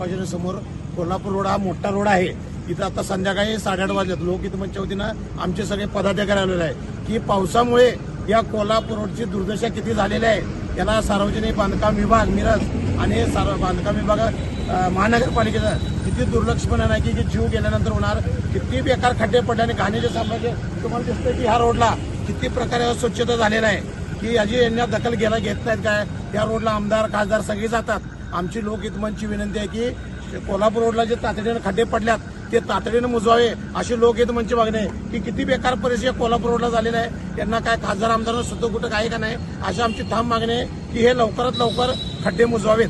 समोर कोल्हापूर रोड हा मोठा रोड आहे. इथं आता संध्याकाळी साडेआठ वाजल्यात लोक इथं वतीनं आमचे सगळे पदाधिकारी आलेले आहे की पावसामुळे या कोल्हापूर रोडची दुर्दशा किती झालेली आहे याला सार्वजनिक बांधकाम विभाग मिरज आणि सार्व बांधकाम विभाग महानगरपालिकेचा किती दुर्लक्षपणा नाही की की जीव गेल्यानंतर होणार. किती बेकार खड्डे पडले आणि घाणीचे साम्राज्य तुम्हाला दिसतंय की ह्या रोडला किती प्रकारे स्वच्छता झालेला आहे की याची यांना दखल घ्यायला घेत नाहीत काय? या रोडला आमदार खासदार सगळे जातात. आमची लोकहितमनची विनंती आहे की कोल्हापूर रोडला जे तातडीनं खड्डे पडल्यात ते तातडीनं मुजवावे अशी लोकहितमनची मागणी आहे की किती बेकार परिस्थिती कोल्हापूर रोडला झालेला आहे त्यांना काय खासदार आमदारांना सुद्धा कुठं काय का नाही अशी आमची ठाम मागणी आहे की हे लवकरात लवकर खड्डे मुजवावेत.